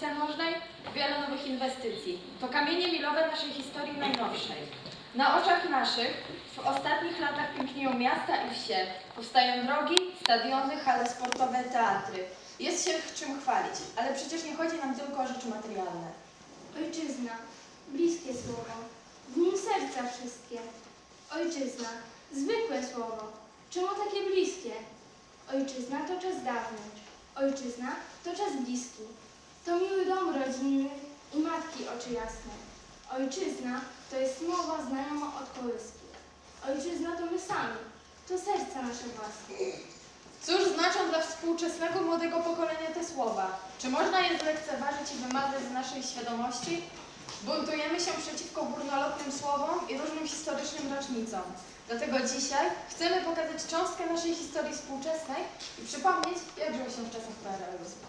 W piłce nożnej, wiele nowych inwestycji. To kamienie milowe naszej historii najnowszej. Na oczach naszych w ostatnich latach pięknieją miasta i wsie. Powstają drogi, stadiony, hale sportowe, teatry. Jest się czym chwalić, ale przecież nie chodzi nam tylko o rzeczy materialne. Ojczyzna, bliskie słowo, w nim serca wszystkie. Ojczyzna, zwykłe słowo, czemu takie bliskie? Ojczyzna to czas dawny, ojczyzna to czas bliski. To miły dom rodzinny i matki oczy jasne. Ojczyzna to jest mowa znajoma od kołyski. Ojczyzna to my sami, to serca nasze własne. Cóż znaczą dla współczesnego młodego pokolenia te słowa? Czy można je zlekceważyć i wymazać z naszej świadomości? Buntujemy się przeciwko górnolotnym słowom i różnym historycznym rocznicom. Dlatego dzisiaj chcemy pokazać cząstkę naszej historii współczesnej i przypomnieć, jak żyło się w czasach paralelizmu.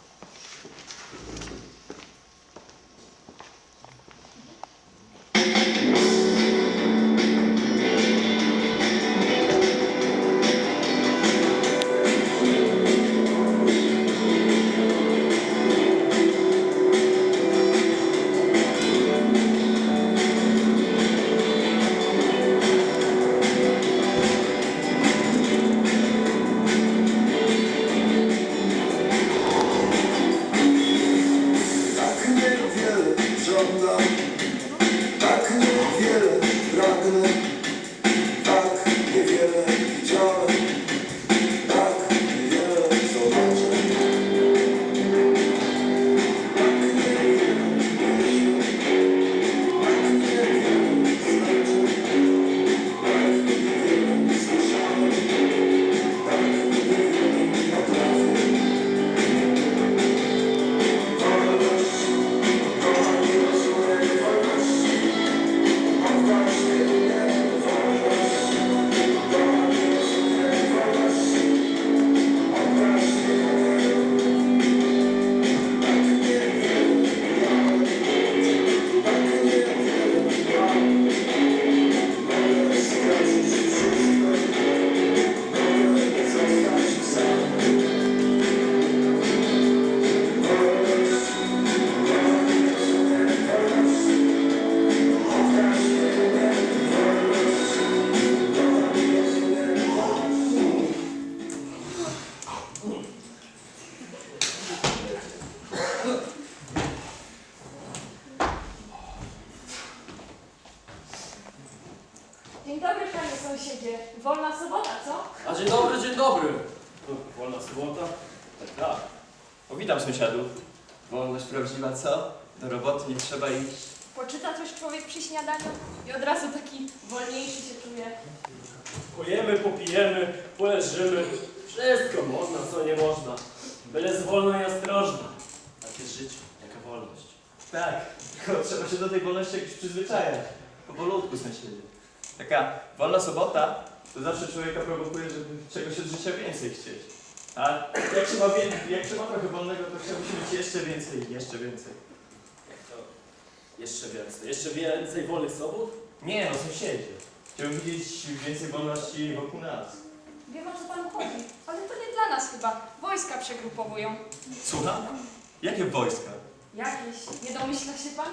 Tak, tak. O, witam sąsiadów. Wolność prawdziwa, co? Do roboty nie trzeba iść. Poczyta coś człowiek przy śniadaniu i od razu taki wolniejszy się czuje. Pojemy, popijemy, poleżymy. Wszystko można, co nie można. Byle jest wolna i ostrożna. Tak jest życie, jaka wolność. Tak, tylko trzeba się do tej wolności jakoś przyzwyczajać. Powolutku, sąsiedzie. Taka wolna sobota to zawsze człowieka prowokuje, żeby czegoś od życia więcej chcieć. A jak się ma, wie- jak się ma trochę wolnego, to chciałby się mieć jeszcze więcej jeszcze więcej. Jak to? Jeszcze więcej. Jeszcze więcej wolnych sobot? Nie no, sąsiedzie. Chciałbym widzieć więcej wolności wokół nas. Wiem o co panu chodzi, ale to nie dla nas chyba. Wojska przegrupowują. Słucham? Jakie wojska? Jakieś. Nie domyśla się pan?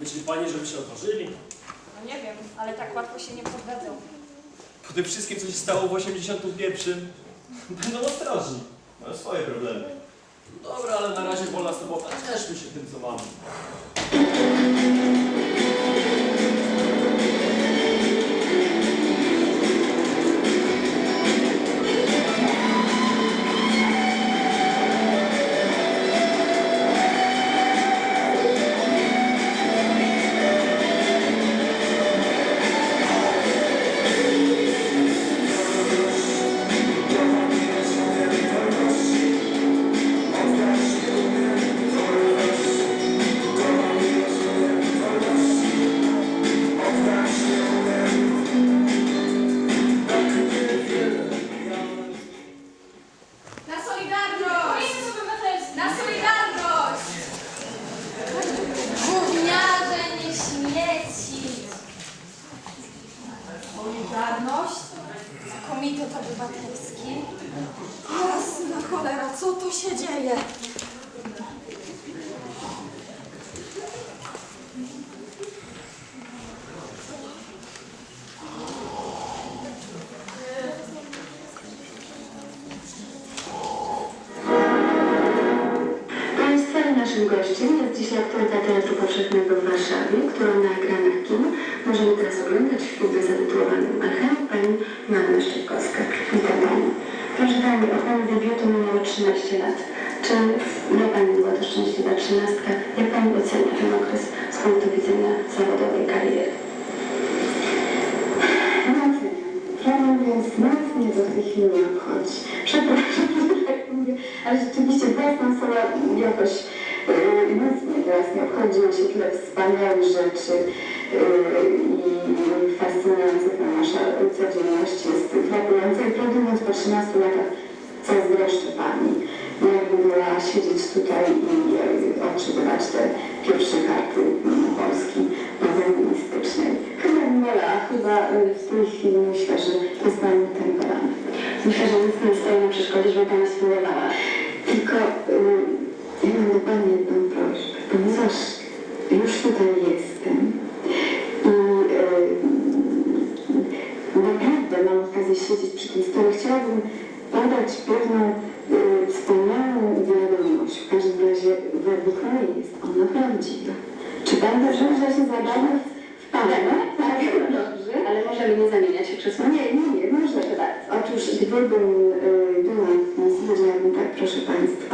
Myśli pani, żeby się odważyli? No nie wiem, ale tak łatwo się nie poddadzą. Po tym wszystkim, co się stało w 81, będą ostrożni. Mają swoje problemy. Dobra, ale na razie wolna sobota. Cieszmy się tym, co mamy. Naszym gościem jest dzisiaj aktorka Teatru Powszechnego w Warszawie, którą na ekranach kin możemy teraz oglądać w filmie zatytułowanym Alchemia pani Magna Szczepkowska. Witam Pani. Proszę Pani, od Pani debiutu minęło 13 lat. Czy dla Pani była to szczęśliwa trzynastka? Jak Pani ocenia ten okres z punktu widzenia zawodowej kariery? Mówiąc, po 13 latach zazdroszczę Pani. Jakby była siedzieć tutaj i yy, odczytywać te pierwsze karty Polski modernistycznej. Chyba ma, chyba y, w tej chwili myślę, że jest Pani ten poranek. Myślę, że nic nie stoi na przeszkodzie, żeby Pani spróbowała. Tylko y, ja mam do Pani jedną prośbę, ponieważ już tutaj jestem i y, naprawdę mam okazję siedzieć przy tym stole, chciałabym podać pewną y, wspaniałą wiadomość. W każdym razie według mnie jest ona prawdziwa. Czy Pan uważa, że się zabawa w parę? Tak, dobrze. Ale możemy nie zamieniać się krzesła? Nie, nie, nie, można to bardzo. Otóż gdybym y, była w misji, ja bym tak, proszę Państwa,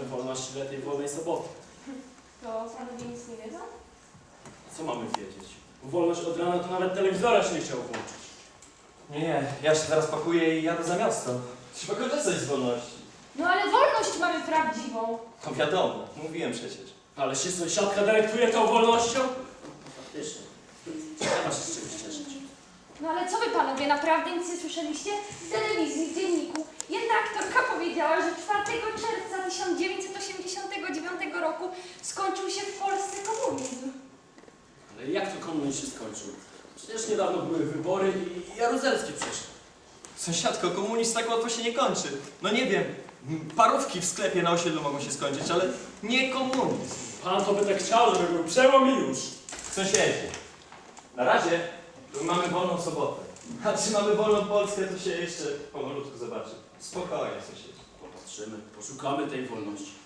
mamy wolności, ile tej wolnej soboty. To panowie nic nie wiedzą? Co mamy wiedzieć? Bo wolność od rana to nawet telewizora się nie chciał włączyć. Nie, nie, ja się zaraz pakuję i jadę za miasto. Trzeba korzystać z wolności. No ale wolność mamy prawdziwą. No wiadomo, mówiłem przecież. Ale się sąsiadka delektuje tą wolnością? Faktycznie. Trzeba się z czymś cieszyć. No ale co wy panowie, naprawdę nic nie słyszeliście? W telewizji, w dzienniku. Jedna aktorka powiedziała, że 4 czerwca 1989 roku skończył się w Polsce komunizm. Ale jak to komunizm się skończył? Przecież niedawno były wybory i Jaruzelski przeszedł. Sąsiadko, komunizm tak łatwo się nie kończy. No nie wiem, parówki w sklepie na osiedlu mogą się skończyć, ale nie komunizm. Pan to by tak chciał, żeby był przełom i już. Sąsiedzi, na razie mamy wolną sobotę. A czy mamy wolną Polskę, to się jeszcze pomalutku zobaczy. Spokojnie, sąsiedzi. Popatrzymy, poszukamy tej wolności.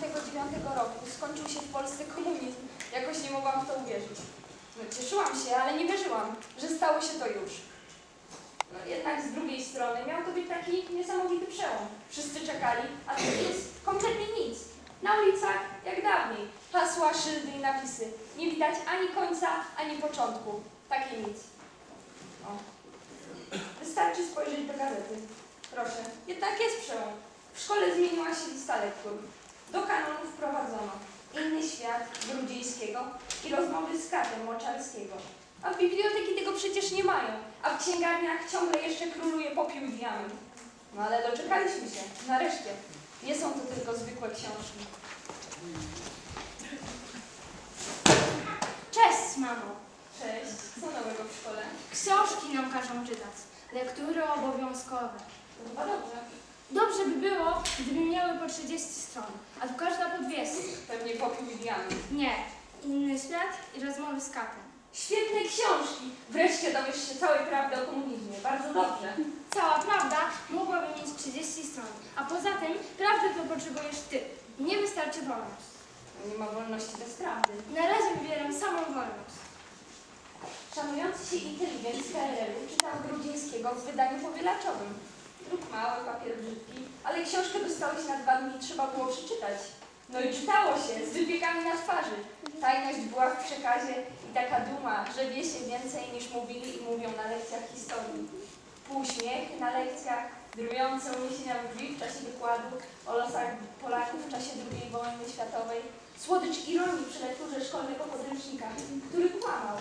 1989 roku skończył się w Polsce komunizm, jakoś nie mogłam w to uwierzyć. No, cieszyłam się, ale nie wierzyłam, że stało się to już. No, jednak z drugiej strony miał to być taki niesamowity przełom. Wszyscy czekali, a tu jest kompletnie nic. Na ulicach jak dawniej. Hasła, szyldy i napisy. Nie widać ani końca, ani początku. Takie nic. O. Wystarczy spojrzeć do gazety. Proszę, jednak jest przełom. W szkole zmieniła się lista lektur. Do kanonu wprowadzono Inny świat Grudzińskiego i rozmowy z Katem Moczarskiego. A biblioteki tego przecież nie mają, a w księgarniach ciągle jeszcze króluje popiół i diament. No ale doczekaliśmy się, nareszcie. Nie są to tylko zwykłe książki. Cześć, mamo. Cześć, co nowego w szkole? Książki nam każą czytać. Lektury obowiązkowe. Chyba dobrze. Dobrze by było, gdyby miały po 30 stron, a tu każda po 200. Pewnie popiół i diament. Nie. Inny świat i rozmowy z katem. Świetne książki! Wreszcie dowiesz się całej prawdy o komunizmie. Bardzo dobrze. Cała prawda mogłaby mieć 30 stron, a poza tym prawdy to potrzebujesz ty. Nie wystarczy wolność. Nie ma wolności bez prawdy. Na razie wybieram samą wolność. Szanujący się inteligent z KRL-u czytał Grudzińskiego w wydaniu powielaczowym. Druk mały, papier brzydki, ale książkę dostałeś na dwa dni trzeba było przeczytać. No i czytało się, z wypiekami na twarzy. Tajność była w przekazie i taka duma, że wie się więcej niż mówili i mówią na lekcjach historii. Półśmiech na lekcjach, drujące uniesienia brwi w czasie wykładu o losach Polaków w czasie II wojny światowej, słodycz ironii przy lekturze szkolnego podręcznika, który kłamał.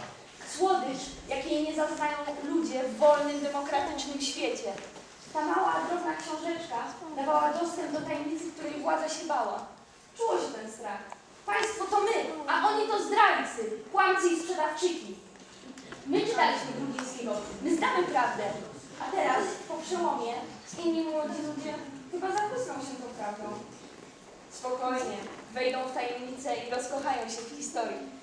Słodycz, jakiej nie zaznają ludzie w wolnym, demokratycznym świecie. Ta mała, drobna książeczka dawała dostęp do tajemnicy, której władza się bała. Czuło się ten strach. Państwo to my, a oni to zdrajcy, kłamcy i sprzedawczyki. My czytaliśmy Grudzińskiego, my znamy prawdę. A teraz, po przełomie, inni młodzi ludzie chyba zachłysną się tą prawdą. Spokojnie, wejdą w tajemnicę i rozkochają się w historii.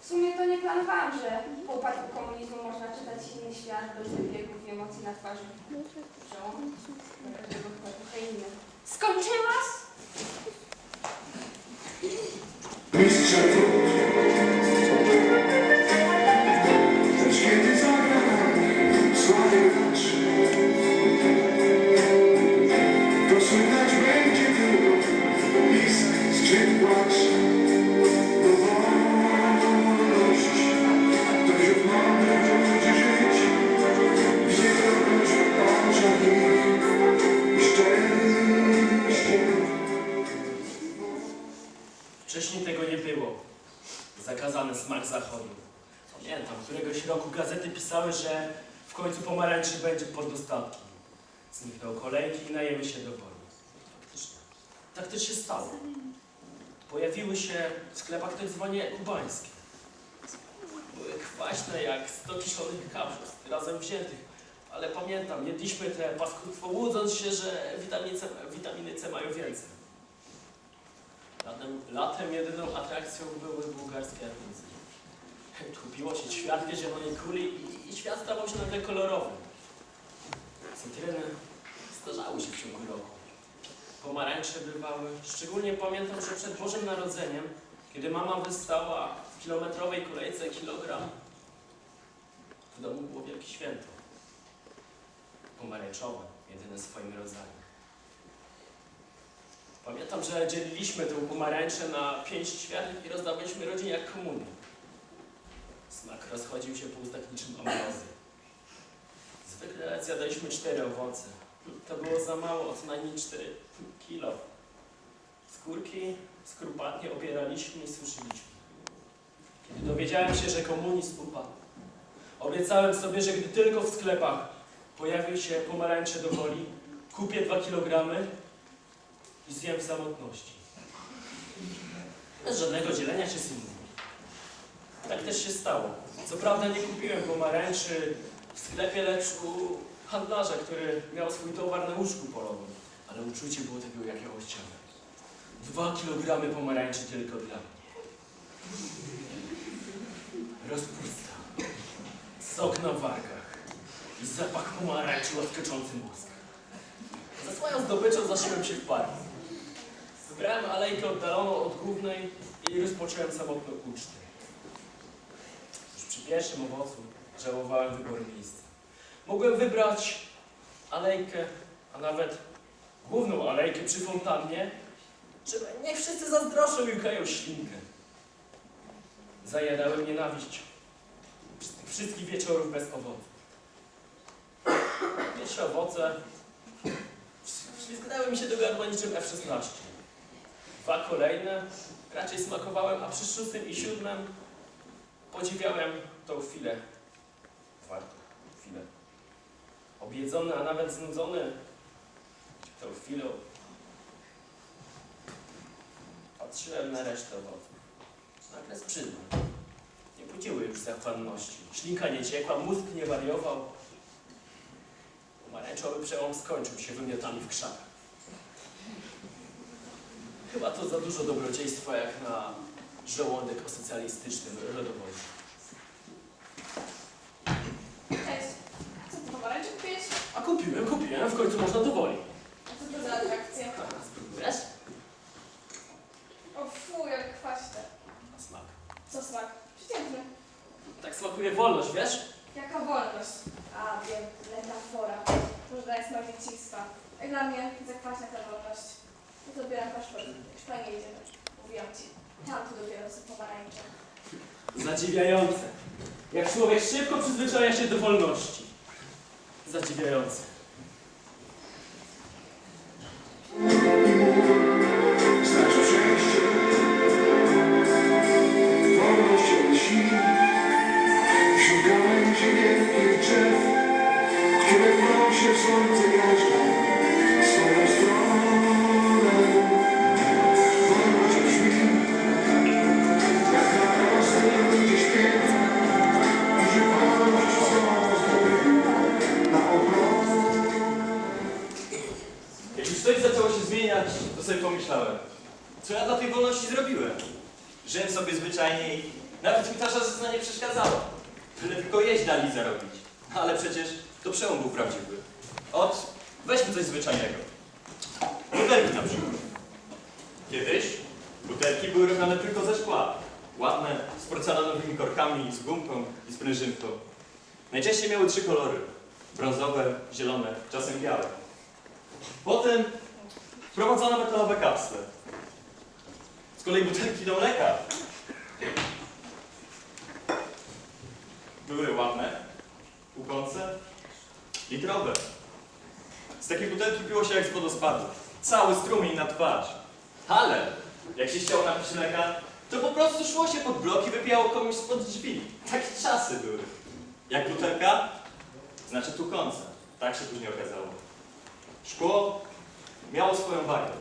W sumie to nie planowałam, że po upadku komunizmu można czytać inny świat bez wybiegów i emocji na twarzy. Dla każdego chyba trochę. Skończyłaś? Dróg zachodu. Pamiętam, któregoś roku gazety pisały, że w końcu pomarańczy będzie pod dostatki. Zniknął kolejki i najemy się do woli. Faktycznie. Tak też się stało. Pojawiły się w sklepach tak zwane kubańskie. Były kwaśne jak 100 kiszonych kapust razem wziętych. Ale pamiętam, jedliśmy te paskudstwo łudząc się, że witaminy C, witaminy C mają więcej. Latem, latem jedyną atrakcją były bułgarskie arbuzy. Kupiło się ćwiartkę zielonej kuli i, i świat stawał się nagle kolorowy. Cytryny zdarzały się w ciągu roku. Pomarańcze bywały. Szczególnie pamiętam, że przed Bożym Narodzeniem, kiedy mama wystała w kilometrowej kolejce kilogram, w domu było wielkie święto. Pomarańczowe, jedyne w swoim rodzaju. Pamiętam, że dzieliliśmy tę pomarańczę na pięć ćwiartek i rozdawaliśmy rodzinie jak komunię. Smak rozchodził się po ustach niczym ambrozy. Zwykle zjadaliśmy cztery owoce. To było za mało, co najmniej cztery kilo. Skórki skrupulatnie obieraliśmy i suszyliśmy. Kiedy dowiedziałem się, że komunizm upadł, obiecałem sobie, że gdy tylko w sklepach pojawią się pomarańcze do woli, kupię dwa kilogramy i zjem w samotności. Bez żadnego dzielenia się z innymi. Tak też się stało. Co prawda nie kupiłem pomarańczy w sklepie, lecz u handlarza, który miał swój towar na łóżku polowym. Ale uczucie było tego jakiegoś ciała. Dwa kilogramy pomarańczy tylko dla mnie. Rozpusta. Sok na wargach. I zapach pomarańczy łaskoczący mózg. Za swoją zdobyczą zaszyłem się w parku. Wybrałem alejkę oddaloną od głównej i rozpocząłem samotną ucztę. Przy pierwszym owocu żałowałem wyboru miejsca. Mogłem wybrać alejkę, a nawet główną alejkę przy fontannie, żeby niech wszyscy zazdroszczą i ukają ślinkę. Zajadałem nienawiść wszystkich wieczorów bez owocu. Pierwsze owoce wślizgnęły mi się do gardła niczym F-16. Dwa kolejne raczej smakowałem, a przy szóstym i siódmym podziwiałem tą chwilę. Warto, chwilę. Objedzony, a nawet znudzony tą chwilą patrzyłem na resztę owoców. Nagle skrzydła. Nie budziły już zachłanności. Ślinka nie ciekła, mózg nie wariował. Pomarańczowy przełom skończył się wymiotami w krzakach. Chyba to za dużo dobrodziejstwa jak na żołądek o socjalistycznym rodowodzie. Cześć. Co ty pomarańczy kupiłeś? A kupiłem, kupiłem, w końcu można dowoli. A co to za atrakcja? A, spróbujesz? O fu, jak kwaśne. A smak. Co smak? Przeciętny. Tak smakuje wolność, wiesz? Jaka wolność? A, wiem, metafora. Można jest smak dzieciństwa. Jak dla mnie, zakwaśna ta wolność. No to bieram paszport. Już pani jedziemy. Mówiłam ci. Tam tu dopiero są pomarańcze. Zadziwiające. Jak człowiek szybko przyzwyczaja się do wolności. Zadziwiające. Tylko jeść dali zarobić. Ale przecież to przełom był prawdziwy. Ot, weźmy coś zwyczajnego. Butelki na przykład. Kiedyś butelki były robione tylko ze szkła. Ładne, z porcelanowymi korkami, z gumką i z. Najczęściej miały trzy kolory. Brązowe, zielone, czasem białe. Potem wprowadzono metalowe kapsle. Z kolei butelki do mleka były ładne, łukące, litrowe. Z takiej butelki piło się jak z wodospadu. Cały strumień na twarz. Ale jak się chciało napić mleka, to po prostu szło się pod blok i wypijało komuś spod drzwi. Takie czasy były. Jak butelka, znaczy tukąca. Tak się później okazało. Szkło miało swoją wagę.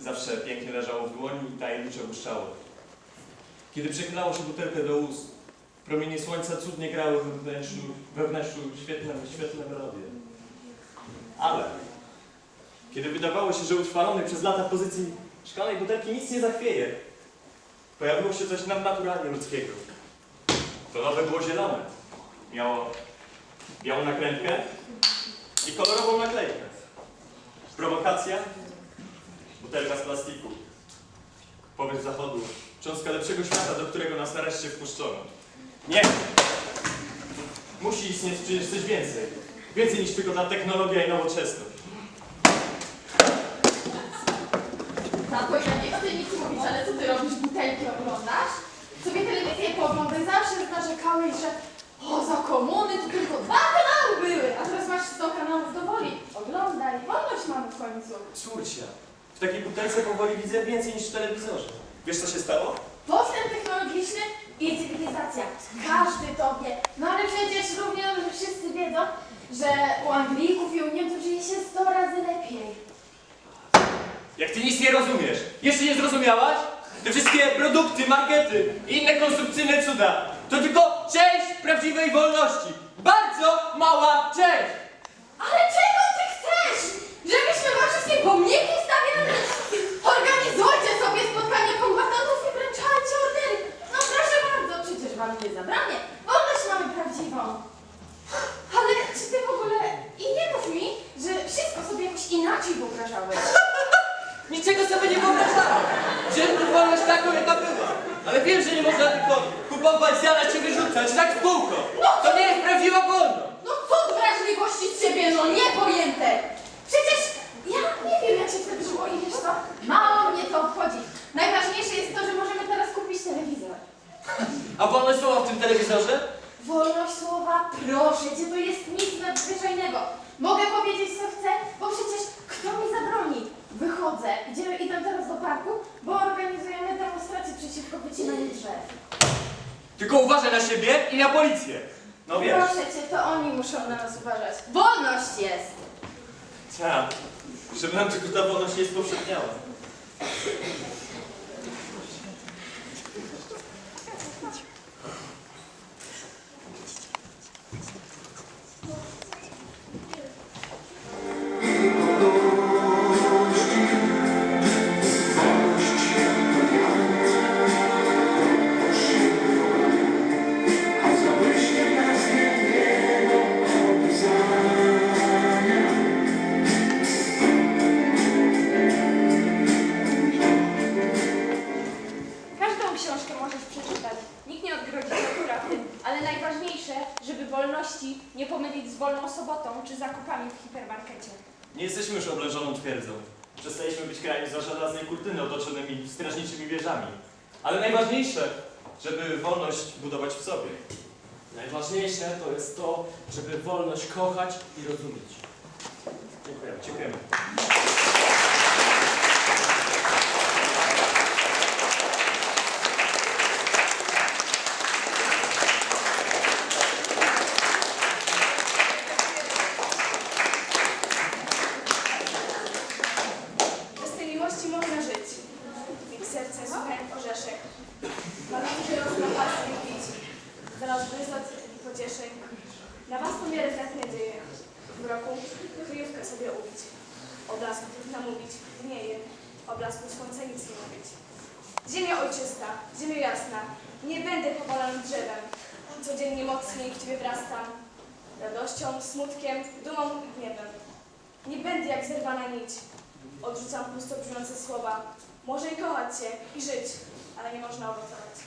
Zawsze pięknie leżało w dłoni i tajemniczo błyszczało. Kiedy przechylało się butelkę do ust, promienie słońca cudnie grały we wnętrzu, we wnętrzu świetne, świetne melodie. Ale kiedy wydawało się, że utrwalony przez lata pozycji szklanej butelki nic nie zachwieje, pojawiło się coś nadnaturalnie ludzkiego. To nowe było zielone. Miało białą nakrętkę i kolorową naklejkę. Prowokacja? Butelka z plastiku. Powiew zachodu. Cząstka lepszego świata, do którego nas nareszcie wpuszczono. Nie! Musi istnieć przecież coś więcej. Więcej niż tylko ta technologia i nowoczesność. Tato, ja nie chcę nic mówić, ale co ty robisz? Butelki oglądasz? Sobie telewizję pooglądaj. Zawsze narzekałeś, że o, za komuny to tylko dwa kanały były, a teraz masz 100 kanałów do woli. Oglądaj, wolność mamy w końcu. Córcia, w takiej butelce powoli widzę więcej niż w telewizorze. Wiesz co się stało? Postęp Każdy to wie. No ale przecież równie dobrze wszyscy wiedzą, że u Anglików i u Niemców żyje się 100 razy lepiej. Jak ty nic nie rozumiesz, jeszcze nie zrozumiałaś? Te wszystkie produkty, markety i inne konsumpcyjne cuda to tylko część prawdziwej wolności. Bardzo mała część! Ale czego ty chcesz? Żebyśmy wam wszystkie pomniki stawiali? Organizujcie sobie spotkanie kombatantów i wręczajcie ordery. No proszę bardzo, przecież wam nie zabranie. Wolność mamy prawdziwą. Ale czy ty w ogóle... I nie mów mi, że wszystko jakoś inaczej wyobrażałeś. Niczego sobie nie wyobrażałem. Wolność taką, jaka była. Ale wiem, że nie można tylko kupować, zjadać czy wyrzucać, tak w kółko. To nie jest prawdziwa wolność. No cud wrażliwości z ciebie, no niepojęte! Przecież ja nie wiem, jak się wtedy żyło i wiesz co? Mało mnie to obchodzi. Najważniejsze jest to, że możemy teraz kupić telewizor. A wolność słowa w tym telewizorze? Wolność słowa, proszę cię, to jest nic nadzwyczajnego. Mogę powiedzieć, co chcę, bo przecież kto mi zabroni? Wychodzę, idziemy, idę teraz do parku, bo organizujemy demonstrację przeciwko wycinaniu mm. drzew. Tylko uważaj na siebie i na policję. No wiesz. Proszę cię, to oni muszą na nas uważać. Wolność jest! Tak, żeby nam tylko ta wolność nie spowszedniała. Kochać i rozumieć. Dziękuję. Dziękujemy. Bez tej miłości można żyć. Mieć serce suche jak orzeszek. Malutkie rosną pasy i pić. Zaraz wyzot i pocieszeń. Na was pomierę tak nadzieję. W roku kryjówkę sobie ubić. O blasku namówić. Nie je. O blasku słońca nic nie mówić. Ziemia ojczysta, ziemia jasna. Nie będę powalanym drzewem. Codziennie mocniej w ciebie wrastam. Radością, smutkiem, dumą i gniewem. Nie będę jak zerwana nić. Odrzucam pusto brzmiące słowa. I żyć, ale nie można owocować.